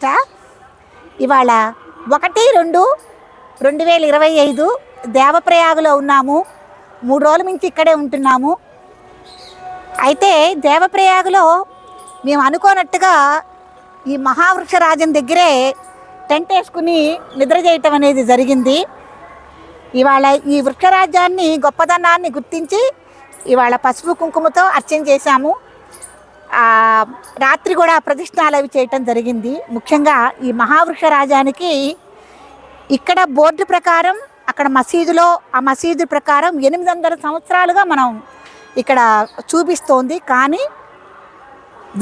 ప్రతిష్ట ఇవాళ ఒకటి రెండు రెండు వేల ఇరవై ఐదు దేవప్రయాగలో ఉన్నాము. మూడు రోజుల నుంచి ఇక్కడే ఉంటున్నాము. అయితే దేవప్రయాగలో మేము అనుకోనట్టుగా ఈ మహావృక్షరాజం దగ్గరే టెంట్ వేసుకుని నిద్ర చేయటం అనేది జరిగింది. ఇవాళ ఈ వృక్షరాజ్యాన్ని గొప్పదనాన్ని గుర్తించి ఇవాళ పసుపు కుంకుమతో అర్చన చేశాము. రాత్రి కూడా ప్రతిష్టాలు అవి చేయటం జరిగింది. ముఖ్యంగా ఈ మహావృక్ష రాజానికి ఇక్కడ బోర్డు ప్రకారం అక్కడ మసీదులో ఆ మసీదు ప్రకారం ఎనిమిది వందల సంవత్సరాలుగా మనం ఇక్కడ చూపిస్తోంది. కానీ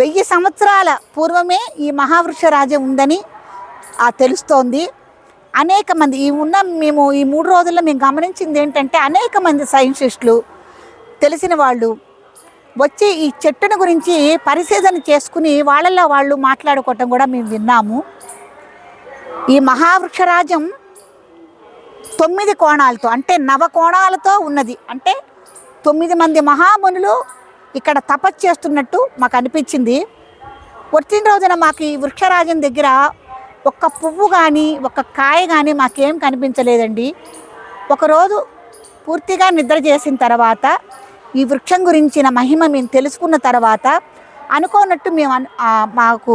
వెయ్యి సంవత్సరాల పూర్వమే ఈ మహావృక్ష రాజ్యం ఉందని ఆ తెలుస్తోంది. అనేక మంది ఈ ఉన్న మేము ఈ మూడు రోజుల్లో మేము గమనించింది ఏంటంటే అనేక మంది సైంటిస్టులు తెలిసిన వాళ్ళు వచ్చి ఈ చెట్టును గురించి పరిశోధన చేసుకుని వాళ్ళల్లో వాళ్ళు మాట్లాడుకోవటం కూడా మేము విన్నాము. ఈ మహావృక్షరాజం తొమ్మిది కోణాలతో అంటే నవ కోణాలతో ఉన్నది. అంటే తొమ్మిది మంది మహామునులు ఇక్కడ తపస్సు చేస్తున్నట్టు మాకు అనిపించింది. వచ్చిన రోజున మాకు ఈ వృక్షరాజం దగ్గర ఒక్క పువ్వు కానీ ఒక్క కాయ కానీ మాకేం కనిపించలేదండి. ఒకరోజు పూర్తిగా నిద్ర చేసిన తర్వాత ఈ వృక్షం గురించిన మహిమ మేము తెలుసుకున్న తర్వాత అనుకోనట్టు మేము మాకు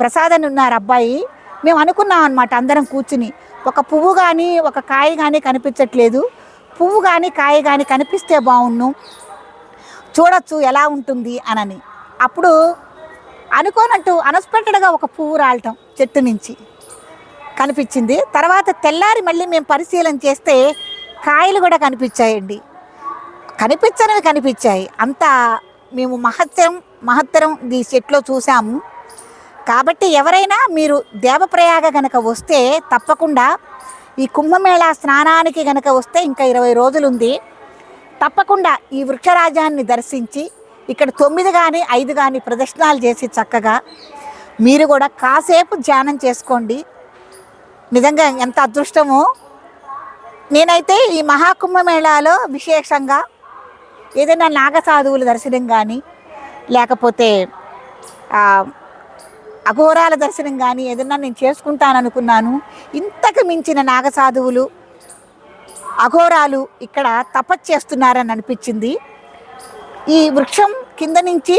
ప్రసాదం ఉన్నారు అబ్బాయి. మేము అనుకున్నాం అనమాట అందరం కూర్చుని. ఒక పువ్వు కానీ ఒక కాయ కానీ కనిపించట్లేదు. పువ్వు కానీ కాయ కానీ కనిపిస్తే బాగుండు చూడొచ్చు ఎలా ఉంటుంది అనని. అప్పుడు అనుకోనట్టు అన్ఎక్స్పెక్టెడ్గా ఒక పువ్వు రాలటం చెట్టు నుంచి కనిపించింది. తర్వాత తెల్లారి మళ్ళీ మేము పరిశీలన చేస్తే కాయలు కూడా కనిపించాయండి. కనిపించనివి కనిపించాయి. అంత మేము మహత్యం మహత్తరం ఈ సెట్లో చూసాము కాబట్టి ఎవరైనా మీరు దేవప్రయాగ కనుక వస్తే తప్పకుండా ఈ కుంభమేళా స్నానానికి కనుక వస్తే ఇంకా ఇరవై రోజులు ఉంది తప్పకుండా ఈ వృక్షరాజాన్ని దర్శించి ఇక్కడ తొమ్మిది కానీ ఐదు కానీ ప్రదర్శనలు చేసి చక్కగా మీరు కూడా కాసేపు ధ్యానం చేసుకోండి. నిజంగా ఎంత అదృష్టమో. నేనైతే ఈ మహాకుంభమేళాలో విశేషంగా ఏదైనా నాగసాధువుల దర్శనం కానీ లేకపోతే అఘోరాల దర్శనం కానీ ఏదైనా నేను చేసుకుంటాను అనుకున్నాను ఇంతకు మించిన నాగసాధువులు అఘోరాలు ఇక్కడ తపస్సు చేస్తున్నారని అనిపించింది. ఈ వృక్షం కింద నుంచి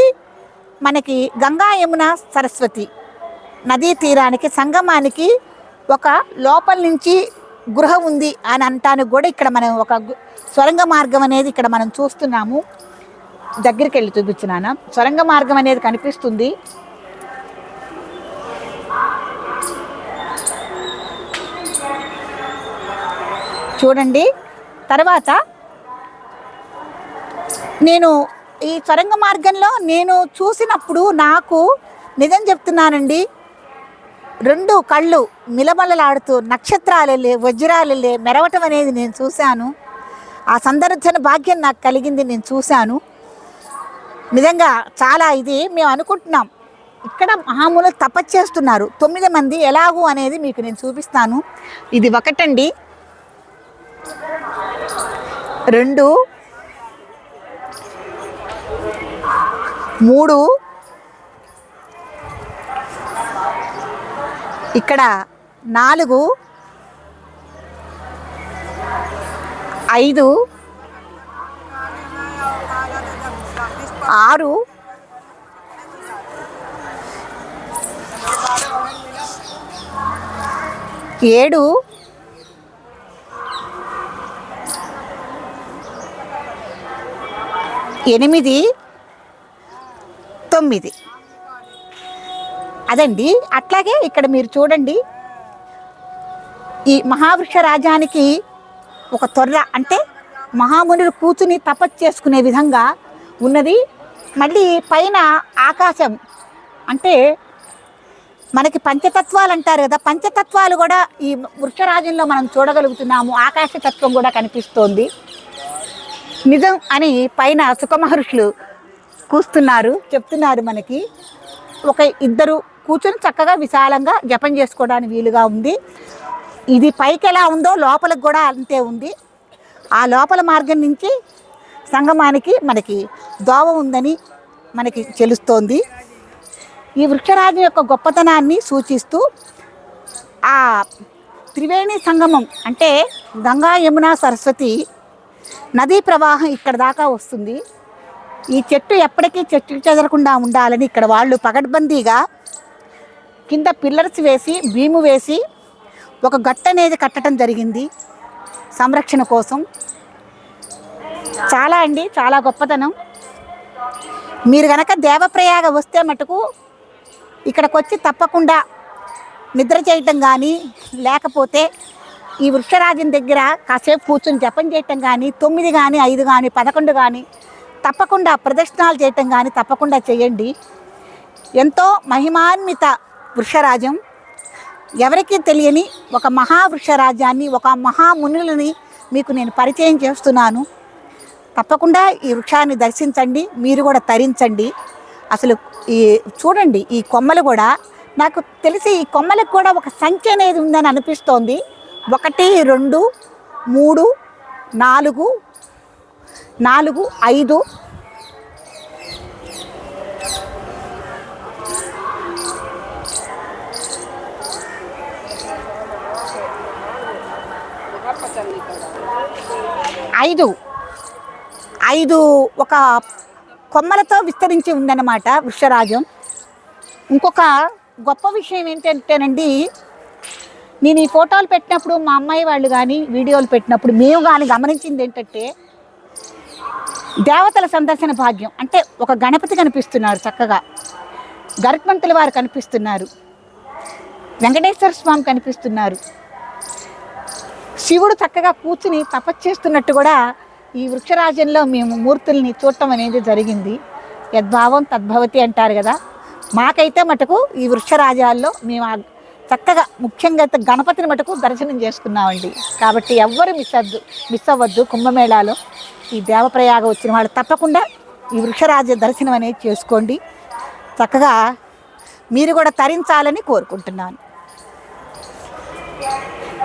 మనకి గంగా యమున సరస్వతి నదీ తీరానికి సంగమానికి ఒక లోపల నుంచి గృహ ఉంది అని అంటానికి కూడా ఇక్కడ మనం ఒక సొరంగ మార్గం అనేది ఇక్కడ మనం చూస్తున్నాము. దగ్గరికి వెళ్ళి చూపించినాను సొరంగ మార్గం అనేది కనిపిస్తుంది. చూడండి. తర్వాత నేను ఈ సొరంగ మార్గంలో నేను చూసినప్పుడు నాకు నిజం చెప్తున్నానండి. రెండు కళ్ళు మిలమలలాడుతూ నక్షత్రాలెళ్ళే వజ్రాలెళ్ళే మెరవటం అనేది నేను చూశాను. ఆ సందర్శన భాగ్యం నాకు కలిగింది నేను చూశాను. నిజంగా చాలా ఇది మేము అనుకుంటున్నాం. ఇక్కడ మహాములు తపస్సు చేస్తున్నారు. తొమ్మిది మంది ఎలాగూ అనేది మీకు నేను చూపిస్తాను. ఇది ఒకటండి. రెండు మూడు ఇక్కడ నాలుగు ఐదు ఆరు ఏడు ఎనిమిది తొమ్మిది. అదండి. అట్లాగే ఇక్కడ మీరు చూడండి. ఈ మహావృక్ష రాజానికి ఒక తొర్ర అంటే మహామునులు కూర్చుని తపస్సు చేసుకునే విధంగా ఉన్నది. మళ్ళీ పైన ఆకాశం అంటే మనకి పంచతత్వాలు అంటారు కదా. పంచతత్వాలు కూడా ఈ వృక్షరాజంలో మనం చూడగలుగుతున్నాము. ఆకాశతత్వం కూడా కనిపిస్తోంది. నిజం అని పైన సుఖమహర్షులు కూస్తున్నారు చెప్తున్నారు మనకి. ఒక ఇద్దరు కూర్చొని చక్కగా విశాలంగా జపం చేసుకోవడానికి వీలుగా ఉంది. ఇది పైకి ఎలా ఉందో లోపలికి కూడా అంతే ఉంది. ఆ లోపల మార్గం నుంచి సంగమానికి మనకి దోవ ఉందని మనకి తెలుస్తోంది. ఈ వృక్షరాజం యొక్క గొప్పతనాన్ని సూచిస్తూ ఆ త్రివేణి సంగమం అంటే గంగా యమున సరస్వతి నదీ ప్రవాహం ఇక్కడ దాకా వస్తుంది. ఈ చెట్టు ఎప్పటికీ చెట్టు చెదరకుండా ఉండాలని ఇక్కడ వాళ్ళు పగడ్బందీగా కింద పిల్లర్స్ వేసి భీము వేసి ఒక గట్ట అనేది కట్టడం జరిగింది సంరక్షణ కోసం. చాలా అండి చాలా గొప్పతనం. మీరు కనుక దేవప్రయాగ వస్తే మటుకు ఇక్కడికి వచ్చి తప్పకుండా నిద్ర చేయటం కానీ లేకపోతే ఈ వృక్షరాజం దగ్గర కాసేపు కూర్చొని జపం చేయటం కానీ తొమ్మిది కానీ ఐదు కానీ పదకొండు కానీ తప్పకుండా ప్రదక్షిణాలు చేయటం కానీ తప్పకుండా చేయండి. ఎంతో మహిమాన్విత వృక్షరాజం ఎవరికీ తెలియని ఒక మహావృక్షరాజ్యాన్ని ఒక మహామునులని మీకు నేను పరిచయం చేస్తున్నాను. తప్పకుండా ఈ వృక్షాన్ని దర్శించండి మీరు కూడా తరించండి. అసలు ఈ చూడండి ఈ కొమ్మలు కూడా నాకు తెలిసి ఈ కొమ్మలకు కూడా ఒక సంఖ్య అనేది ఉందని అనిపిస్తోంది. ఒకటి రెండు మూడు నాలుగు నాలుగు ఐదు ఐదు. ఐదు ఒక కొమ్మలతో విస్తరించి ఉందన్నమాట వృక్షరాజం ఇంకొక గొప్ప విషయం ఏంటంటేనండి నేను ఈ ఫోటోలు పెట్టినప్పుడు మా అమ్మాయి వాళ్ళు కానీ వీడియోలు పెట్టినప్పుడు మేము కానీ గమనించింది ఏంటంటే దేవతల సందర్శన భాగ్యం. అంటే ఒక గణపతి కనిపిస్తున్నారు చక్కగా. గరుత్మంతుల వారు కనిపిస్తున్నారు. వెంకటేశ్వర స్వామి కనిపిస్తున్నారు. శివుడు చక్కగా కూర్చుని తపస్సు చేస్తున్నట్టు కూడా ఈ వృక్షరాజ్యంలో మేము మూర్తుల్ని చూడటం అనేది జరిగింది. యద్భావం తద్భవతి అంటారు కదా. మాకైతే మటుకు ఈ వృక్షరాజాల్లో మేము ఆ చక్కగా ముఖ్యంగా అయితే గణపతిని మటుకు దర్శనం చేసుకున్నామండి. కాబట్టి ఎవ్వరు మిస్ అవ్వద్దు మిస్ అవ్వద్దు కుంభమేళాలో. ఈ దేవప్రయాగ వచ్చిన వాళ్ళు తప్పకుండా ఈ వృక్షరాజ దర్శనం అనేది చేసుకోండి. చక్కగా మీరు కూడా తరించాలని కోరుకుంటున్నాను.